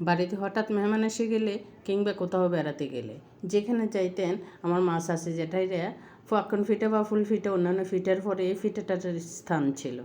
বাড়িতে হঠাৎ মেহমান এসে গেলে কিংবা কোথাও বেড়াতে গেলে। যেখানে চাইতেন আমার মা, শাশি জেঠাইরা ফাঁকন ফিটা বা ফুল ফিটা, অন্যান্য ফিটার পরে এই ফিটাটার স্থান ছিল।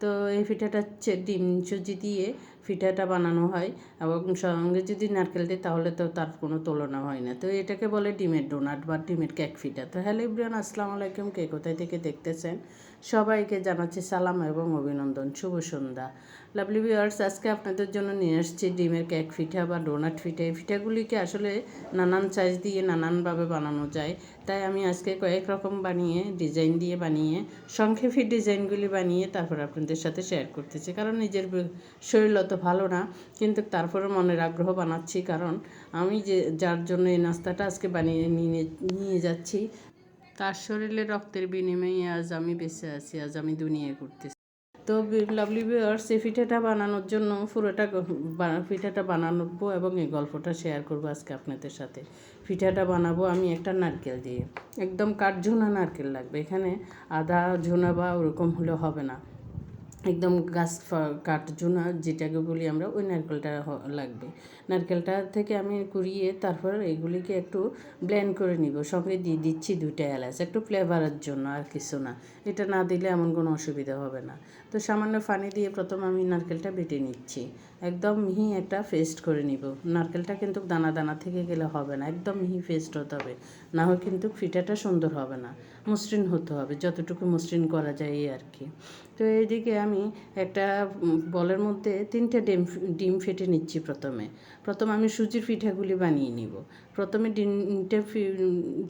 তো এই ফিটাটা হচ্ছে ডিম সুজি দিয়ে ফিটাটা বানানো হয় এবং সঙ্গে যদি নারকেল দিই তাহলে তো তার কোনো তুলনা হয় না। তো এটাকে বলে ডিমের ডোনাট বা ডিমের কেক ফিটা। তো হ্যালো ইব্রিয়ান আসসালামু আলাইকুম। কে কোথায় থেকে দেখতেছেন? সবাইকে জানাচ্ছি সালাম এবং অভিনন্দন। শুভ সন্ধ্যা। লাভলি ভিউয়ার্স, আজকে আপনাদের জন্য নিয়ে আসছি ডিমের কেক পিঠা বা ডোনাট পিঠা এই পিঠাগুলিকে আসলে নানান সাইজ দিয়ে নানানভাবে বানানো যায়। তাই আমি আজকে কয়েক রকম বানিয়ে, ডিজাইন দিয়ে বানিয়ে, সংক্ষেপে ডিজাইনগুলি বানিয়ে তারপর আপনাদের সাথে শেয়ার করতেছি। কারণ নিজের ব- শরীর অত ভালো না, কিন্তু তারপরে মনের আগ্রহ বানাচ্ছি, কারণ আমি যে, যার জন্য এই নাস্তাটা আজকে বানিয়ে নিয়ে নিয়ে যাচ্ছি, তার শরীরে রক্তের বিনিময়ে আজ আমি বেঁচে আছি, আজ আমি দুনিয়ায় ঘুরতেছি। তো লাভলি ভিউয়ার্স এই পিঠাটা বানানোর জন্য পুরোটা পিঠাটা বানাবো এবং এই গল্পটা শেয়ার করব আজকে আপনাদের সাথে। পিঠাটা বানাবো আমি একটা নারকেল দিয়ে। একদম কাঠঝোনা নারকেল লাগবে, এখানে আদা ঝোনা বা ওরকম হলে হবে না। একদম গাছ ফা- কাঠ জুনা যেটাকে বলি আমরা ওই নারকেলটা লাগবে। নারকেলটা থেকে আমি কুড়িয়ে তারপর এগুলিকে একটু ব্লেন্ড করে নিব। সঙ্গে দিয়ে দিচ্ছি দুইটা এলাচ, একটু ফ্লেভারের জন্য আর কিছু না। এটা না দিলে এমন কোনো অসুবিধা হবে না। তো সামান্য পানি দিয়ে প্রথম আমি নারকেলটা বেটে নিচ্ছি। একদম মিহি একটা পেস্ট করে নিব। নারকেলটা কিন্তু দানা দানা থেকে গেলে হবে না, একদম মিহি পেস্ট হতে হবে। না হয় কিন্তু ফিটাটা সুন্দর হবে না। মসৃণ হতে হবে, যতটুকু মসৃণ করা যায় আর কি। তো এইদিকে আমি একটা বলের মধ্যে তিনটে ডিম ডিম ফেটে নিচ্ছি প্রথমে। প্রথমে আমি সুজির পিঠাগুলি বানিয়ে নিব। প্রথমে ডিমটে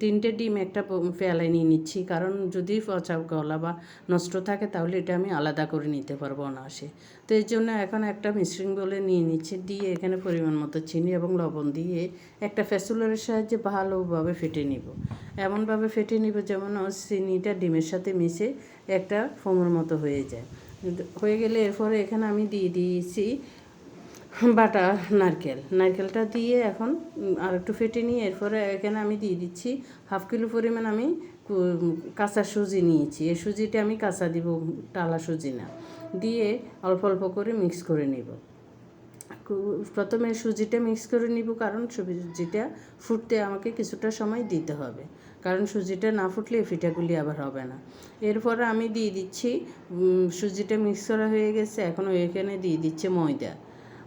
তিনটে ডিম একটা পেয়ালায় নিয়ে নিচ্ছি। কারণ যদি পচা গলা বা নষ্ট থাকে তাহলে এটা আমি আলাদা করে নিতে পারব অনায়াসে। তো এই জন্য এখন একটা মিশ্রিং বলে নিয়ে নিচ্ছি। দিয়ে এখানে পরিমাণ মতো চিনি এবং লবণ দিয়ে একটা ফ্যাসুলারের সাহায্যে ভালোভাবে ফেটে নিব। এমনভাবে ফেটে নিব যেমন চিনিটা ডিমের সাথে মিশে একটা ফোমের মতো হয়ে যায়। হয়ে গেলে এরপরে এখানে আমি দিয়ে দিয়েছি বাটা নারকেল। নারকেলটা দিয়ে এখন আর একটু ফেটে নিয়ে এরপরে এখানে আমি দিয়ে দিচ্ছি হাফ কিলো পরিমাণ আমি কাঁচা সুজি নিয়েছি। এই সুজিটা আমি কাঁচা দিব, টালা সুজি না। দিয়ে অল্প অল্প করে মিক্স করে নিব। প্রথমে সুজিটা মিক্স করে নিব, কারণ সুজিটা ফুটতে আমাকে কিছুটা সময় দিতে হবে। কারণ সুজিটা না ফুটলে পিঠাগুলি আবার হবে না। এরপরে আমি দিয়ে দিচ্ছি সুজিটা মিক্স করা হয়ে গেছে, এখন এখানে দিয়ে দিচ্ছে ময়দা।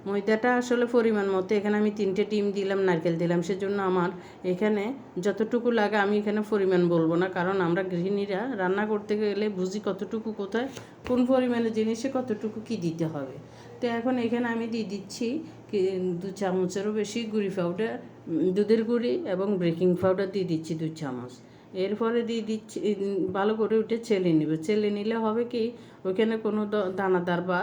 ময়দাটা আসলে পরিমাণ মতো, এখানে আমি তিনটে ডিম দিলাম, নারকেল দিলাম, সেজন্য আমার এখানে যতটুকু লাগে আমি এখানে পরিমাণ বলব না, কারণ আমরা গৃহিণীরা রান্না করতে গেলে বুঝি কতটুকু কোথায়, কোন পরিমাণে জিনিসে কতটুকু কি দিতে হবে। তো এখন এখানে আমি দিয়ে দিচ্ছি দু চামচেরও বেশি গুঁড়ি পাউডার দুধের গুঁড়ি এবং বেকিং পাউডার দিয়ে দিচ্ছি দু চামচ। এরপরে দিয়ে দিচ্ছি ভালো করে উঠে ছেলে নিব। ছেলে নিলে হবে কি ওইখানে কোনো দানাদার বা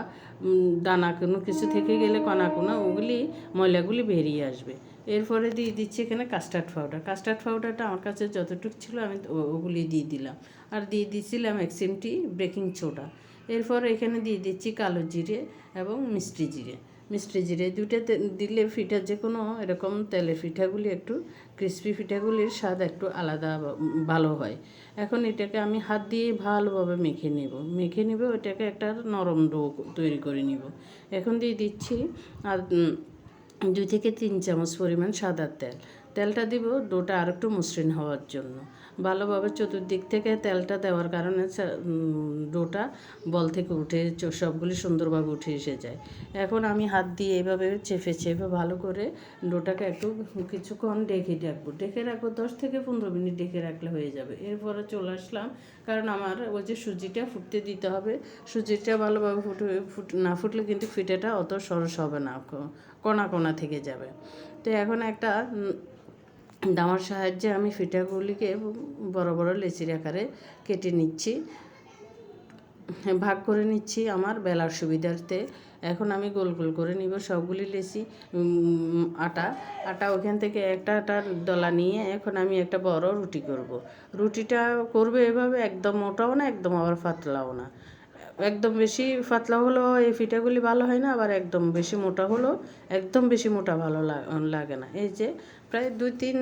দানা কোনো কিছু থেকে গেলে কণা কোনো ওগুলি, ময়লাগুলি বেরিয়ে আসবে। এরপরে দিয়ে দিচ্ছি এখানে কাস্টার্ড পাউডার কাস্টার্ড পাউডারটা আমার কাছে যতটুকু ছিল আমি ওগুলি দিয়ে দিলাম। আর দিয়ে দিচ্ছিলাম এক চিমটি বেকিং সোডা এরপর এখানে দিয়ে দিচ্ছি কালো জিরে এবং মিষ্টি জিরে। মিষ্টি জিরে দুটো দিলে পিঠা যে কোনো এরকম তেলের পিঠাগুলি একটু ক্রিস্পি পিঠাগুলির স্বাদ একটু আলাদা ভালো হয়। এখন এটাকে আমি হাত দিয়ে ভালোভাবে মেখে নেব। মেখে নেব ওটাকে একটা নরম ডো তৈরি করে নিব। এখন দিয়ে দিচ্ছি আর দুই থেকে তিন চামচ পরিমাণ সাদা তেল। তেলটা দিব ডোটা আর একটু মসৃণ হওয়ার জন্য। ভালোভাবে চতুর্দিক থেকে তেলটা দেওয়ার কারণে ডোটা বল থেকে উঠে সবগুলি সুন্দরভাবে উঠে এসে যায়। এখন আমি হাত দিয়ে এভাবে চেপে চেপে ভালো করে ডোটাকে একটু কিছুক্ষণ ডেকে রাখব। ডেকে রাখব, দশ থেকে পনেরো মিনিট ডেকে রাখলে হয়ে যাবে। এরপরে চলে আসলাম, কারণ আমার ওই যে সুজিটা ফুটতে দিতে হবে। সুজিটা ভালোভাবে ফুটে, ফুট, না ফুটলে কিন্তু ফিটাটা অত সরস হবে না কণা কণা থেকে যাবে। তো এখন একটা দামার সাহায্যে আমি ফিটাগুলিকে বড় বড় লেচির আকারে কেটে নিচ্ছি। ভাগ করে নিচ্ছি আমার বেলার সুবিধার্থে। এখন আমি গোল গোল করে নিব সবগুলি লেচি আটা। আটা ওখান থেকে একটা আটার দলা নিয়ে এখন আমি একটা বড় রুটি করব। রুটিটা করবে এভাবে একদম মোটাও না, একদম আবার পাতলাও না। একদম বেশি পাতলা হলেও এই পিঠাগুলি ভালো হয় না, আবার একদম বেশি মোটা হলেও একদম বেশি মোটা ভালো লাগে না। এই যে প্রায় দুই তিন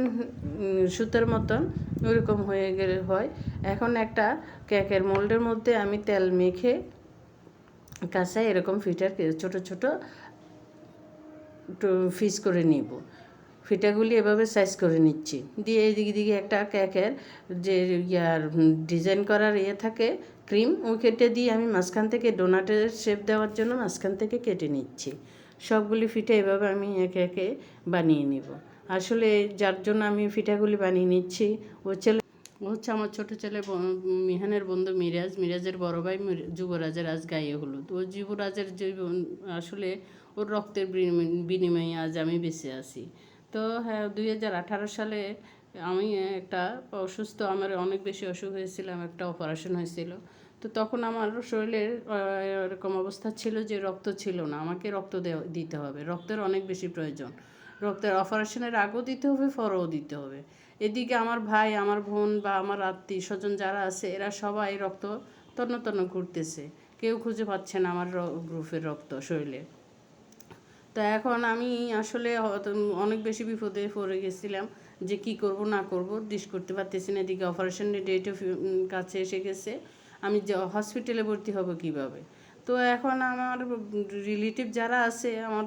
সুতের মতন ওইরকম হয়ে গেলে হয়। এখন একটা কেকের মোল্ডের মধ্যে আমি তেল মেখে কাঁচায় এরকম ফিটার ছোট ছোট ফিস করে নিব। ফিটাগুলি এভাবে সাইজ করে নিচ্ছি। দিয়ে এদিকে দিকে একটা কেকের যে ইয়ার ডিজাইন করার ইয়ে থাকে ক্রিম ওই কেটে দিয়ে আমি মাঝখান থেকে ডোনাটের শেপ দেওয়ার জন্য মাঝখান থেকে কেটে নিচ্ছি। সবগুলি ফিটা এভাবে আমি একে একে বানিয়ে নিব। আসলে যার জন্য আমি ফিটাগুলি বানিয়ে নিচ্ছি, ও ছেলে ও হচ্ছে আমার ছোটো ছেলে মিহানের বন্ধু মিরাজ। মিরাজের বড় ভাই যুবরাজের আজ গায়ে হলুদ। ও যুবরাজের যে আসলে ওর রক্তের বিনিময়ে আজ আমি বেঁচে আছি। তো হ্যাঁ দুই হাজার আঠারো সালে আমি একটা অসুস্থ, আমার অনেক বেশি অসুখ হয়েছিলাম একটা অপারেশন হয়েছিল। তো তখন আমার শরীরের এরকম অবস্থা ছিল যে রক্ত ছিল না। আমাকে রক্ত দিতে হবে। রক্তের অনেক বেশি প্রয়োজন। রক্তের অপারেশনের আগেও দিতে হবে, পরেও দিতে হবে। এদিকে আমার ভাই, আমার বোন বা আমার আত্মীয় স্বজন যারা আছে, এরা সবাই রক্ত তন্ন তন্ন ঘুরতেছে। কেউ খুঁজে পাচ্ছে না আমার গ্রুপের রক্ত শরীরে। তা এখন আমি আসলে অনেক বেশি বিপদে পড়ে গেছিলাম। যে কি করব, না করব ডিস করতে পারতেছি না, এদিকে অপারেশনের ডেটও কাছে এসে গেছে। আমি হসপিটালে ভর্তি হব কীভাবে? তো এখন আমার রিলেটিভ যারা আছে, আমার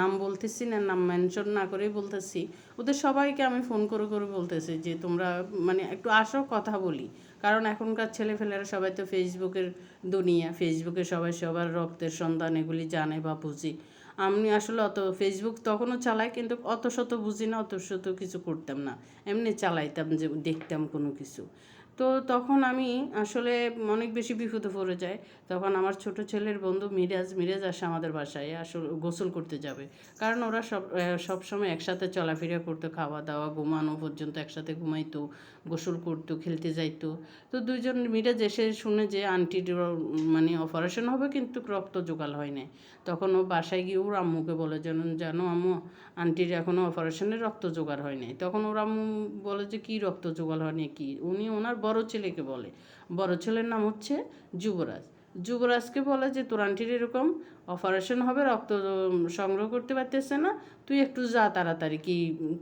নাম বলতেছি না, নাম মেনশন না করেই বলতেছি। ওদের সবাইকে আমি ফোন করে করে বলতেছি যে, তোমরা মানে একটু আসো, কথা বলি। কারণ এখনকার ছেলেফেলেরা সবাই তো ফেসবুকের দুনিয়া। ফেসবুকে সবাই সবার রক্তের সন্ধান এগুলি জানে বা বুঝি। আমি আসলে অত ফেসবুক তখনও চালাই, কিন্তু অত শত বুঝি না, অত শত কিছু করতাম না। এমনি চালাইতাম যে দেখতাম কোনো কিছু। তো তখন আমি আসলে অনেক বেশি বিপদে পড়ে যাই। তখন আমার ছোট ছেলের বন্ধু মিরাজ মিরাজ আসে আমাদের বাসায় আসলে, গোসল করতে যাবে। কারণ ওরা সব সব সময় একসাথে চলাফেরা করতো খাওয়া দাওয়া ঘুমানো পর্যন্ত একসাথে ঘুমাইতো, গোসল করতো, খেলতে যাইতো। তো দুইজন, মিরাজ এসে শুনে যে আন্টির মানে অপারেশন হবে কিন্তু রক্ত জোগাল হয় নাই। তখন ও বাসায় গিয়ে ওর আম্মুকে বলে, যেন, জানো আম্মু, আন্টির এখনও অপারেশনের রক্ত জোগাড় হয় নাই। তখন ওর আম্মু বলে যে, কী রক্ত জোগাড় হয়নি কি? উনি ওনার বড় ছেলেকে বলে। বড় ছেলের নাম হচ্ছে যুবরাজ। যুবরাজকে বলে যে, তোর আন্টির এরকম অপারেশন হবে, রক্ত সংগ্রহ করতে পারতেছে না, তুই একটু যা তাড়াতাড়ি, কি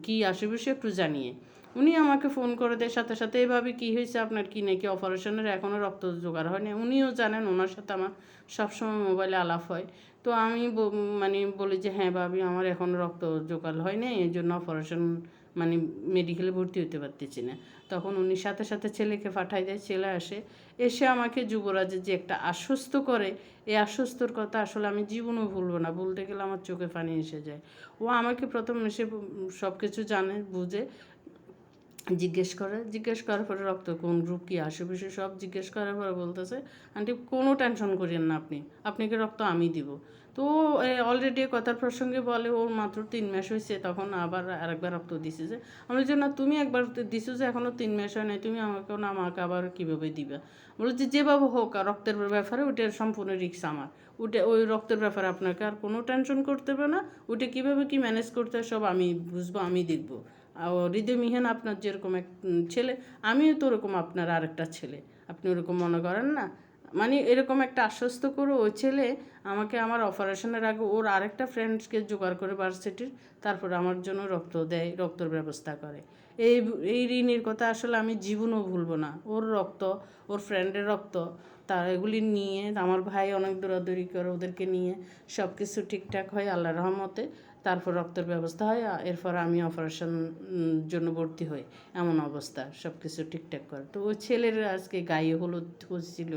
কি আশেপাশে একটু জানিয়ে। উনি আমাকে ফোন করে দেয়, সাথে সাথে এভাবে কি হয়েছে, আপনার কি নাকি অপারেশনের এখনও রক্ত জোগাড় হয়নি? উনিও জানেন, ওনার সাথে আমার সবসময় মোবাইলে আলাপ হয়। তো আমি মানে বলি যে হ্যাঁ ভাবি, আমার এখন রক্ত জোগাড় হয়নি এই জন্য অপারেশন মানে মেডিকেলে ভর্তি হতে পারতেছি না। তখন উনি সাথে সাথে ছেলেকে পাঠাই দেয়, ছেলে আসে, এসে আমাকে যুবরাজের যে একটা আশ্বস্ত করে, এই আশ্বস্তর কথা আসলে আমি জীবনও ভুলবো না, ভুলতে গেলে আমার চোখে পানি এসে যায়। ও আমাকে প্রথম এসে সব কিছু জানে, বুঝে, জিজ্ঞেস করে, জিজ্ঞেস করার পরে রক্ত কোন গ্রুপ কী, আশেপাশে সব জিজ্ঞেস করার পরে বলতেছে, আন্টি, কোনো টেনশন করেন না আপনি, আপনাকে রক্ত আমি দিব। তো অলরেডি কথার প্রসঙ্গে বলে, ওর মাত্র তিন মাস হয়েছে তখন আবার আরেকবার রক্ত দিছে যে আমি যে না, তুমি একবার দিছো যে এখনও তিন মাস হয় নাই, তুমি আমাকে, না, আমাকে আবার কীভাবে দিবা? বলে যে যেভাবে হোক, আর রক্তের ব্যাপারে ওটা সম্পূর্ণ রিক্স আমার। ওটা ওই রক্তের ব্যাপারে আপনাকে আর কোনো টেনশন করতে হবে না। ওটা কীভাবে কি ম্যানেজ করতে হয়, সব আমি বুঝব, আমি দেখব। আর হৃদয়মিহান আপনার যেরকম এক ছেলে, আমিও তো ওরকম আপনার আরেকটা ছেলে। আপনি ওরকম মনে করেন না? মানে এরকম একটা আশ্বস্ত করে ওই ছেলে আমাকে আমার অপারেশনের আগে ওর আরেকটা ফ্রেন্ডসকে জোগাড় করে ভার্সিটির তারপর আমার জন্য রক্ত দেয়, রক্তর ব্যবস্থা করে। এই এই ঋণের কথা আসলে আমি জীবনও ভুলবো না। ওর রক্ত, ওর ফ্রেন্ডের রক্ত, তা এগুলি নিয়ে, আমার ভাই অনেক দৌড়াদৌড়ি করে ওদেরকে নিয়ে সব কিছু ঠিকঠাক হয় আল্লাহ রহমতে। তারপর রক্তের ব্যবস্থা হয় এরপর আমি অপারেশন জন্য ভর্তি হই। এমন অবস্থা সব কিছু ঠিকঠাক করে। তো ওই ছেলের আজকে গায়ে হলুদ হচ্ছিল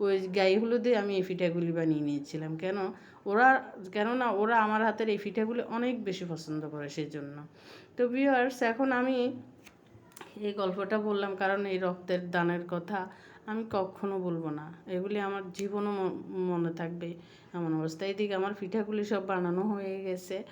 ওই গায়ে হলুদে আমি এই পিঠাগুলি বানিয়ে নিয়েছিলাম। কেন? ওরা, কেননা ওরা আমার হাতের এই পিঠাগুলি অনেক বেশি পছন্দ করে সেই জন্য তো ভিউয়ার্স এখন আমি এই গল্পটা বললাম কারণ এই রক্তের দানের কথা আমি কখনো বলব না। এগুলি আমার জীবনও মনে থাকবে। এমন অবস্থা এইদিকে আমার পিঠাগুলি সব বানানো হয়ে গেছে।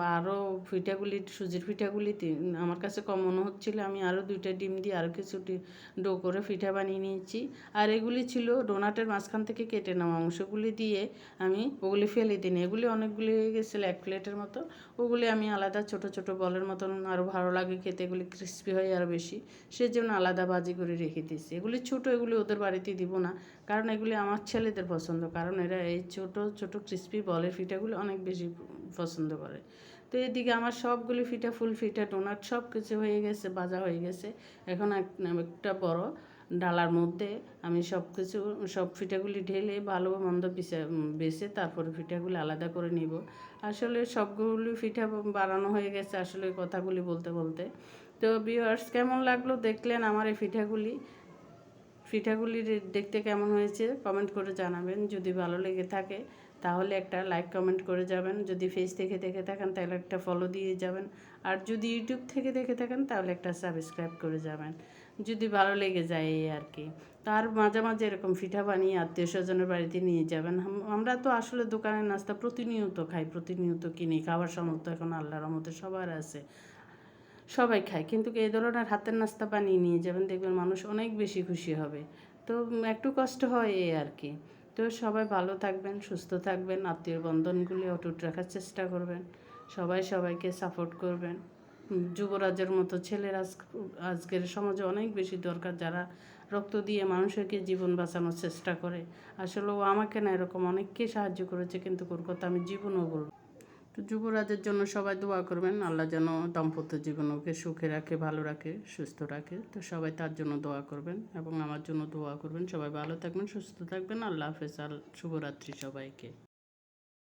আরও পিঠাগুলি, সুজির পিঠাগুলি আমার কাছে কম মনে হচ্ছিল। আমি আরও দুইটা ডিম দিয়ে আরও কিছু ডি- ডো করে পিঠা বানিয়ে নিয়েছি। আর এগুলি ছিল ডোনাটের মাঝখান থেকে কেটে নেওয়া অংশগুলি দিয়ে আমি ওগুলি ফেলে দিই এগুলি অনেকগুলি হয়ে গেছিল, এক প্লেটের মতো। ওগুলি আমি আলাদা ছোট ছোট বলের মতন আরও ভালো লাগে খেতে। এগুলি ক্রিস্পি হয় আরও বেশি। সেজন্য আলাদা ভাজি করে রেখে দিয়েছি। এগুলি ছোট, এগুলি ওদের বাড়িতে দিব না। কারণ এগুলি আমার ছেলেদের পছন্দ। কারণ এরা এই ছোট ছোট ক্রিস্পি বলের পিঠাগুলি অনেক বেশি পছন্দ করে। তো এদিকে আমার সবগুলি ফিটা, ফুল ফিটা ডোনাট সব কিছু হয়ে গেছে ভাজা হয়ে গেছে। এখন এক- একটা বড় ডালার মধ্যে আমি সব কিছু, সব পিঠাগুলি ঢেলে ভালো মন্দ পিসা, বেছে তারপরে পিঠাগুলি আলাদা করে নিব। আসলে সবগুলি পিঠা বানানো হয়ে গেছে আসলে কথাগুলি বলতে বলতে। তো ভিউয়ার্স কেমন লাগল দেখলেন আমার এই পিঠাগুলি পিঠাগুলি দেখতে কেমন হয়েছে কমেন্ট করে জানাবেন। যদি ভালো লেগে থাকে, তাহলে একটা লাইক কমেন্ট করে যাবেন। যদি ফেস থেকে দেখে থাকেন, তাহলে একটা ফলো দিয়ে যাবেন। আর যদি ইউটিউব থেকে দেখে থাকেন, তাহলে একটা সাবস্ক্রাইব করে যাবেন। যদি ভালো লেগে যায় এই আর কি। তার মাঝে মাঝে এরকম পিঠা বানিয়ে আত্মীয় স্বজনের বাড়িতে নিয়ে যাবেন। আমরা তো আসলে দোকানের নাস্তা প্রতিনিয়ত খাই, প্রতিনিয়ত কিনি। খাবার সামর্থ্য এখন আল্লাহর মতো সবার আছে। সবাই খায়। কিন্তু এই ধরনের হাতের নাস্তা বানিয়ে নিয়ে যাবেন, দেখবেন মানুষ অনেক বেশি খুশি হবে। তো একটু কষ্ট হয় এই আর কি। তো সবাই ভালো থাকবেন, সুস্থ থাকবেন, আত্মীয় বন্ধনগুলি অটুট রাখার চেষ্টা করবেন। সবাই সবাইকে সাপোর্ট করবেন। যুবরাজের মতো ছেলের আজ, আজকের সমাজে অনেক বেশি দরকার যারা রক্ত দিয়ে মানুষকে জীবন বাঁচানোর চেষ্টা করে। আসলে ও আমাকে না এরকম অনেককে সাহায্য করেছে, কিন্তু ওর কথা আমি জীবনও বলব তো যুবরাজের জন্য সবাই দোয়া করবেন, আল্লাহ যেন দাম্পত্য জীবন ওকে সুখে রাখে, ভালো রাখে, সুস্থ রাখে। তো সবাই তার জন্য দোয়া করবেন এবং আমার জন্য দোয়া করবেন। সবাই ভালো থাকবেন, সুস্থ থাকবেন। আল্লাহ হাফেজ আল শুভরাত্রি সবাইকে।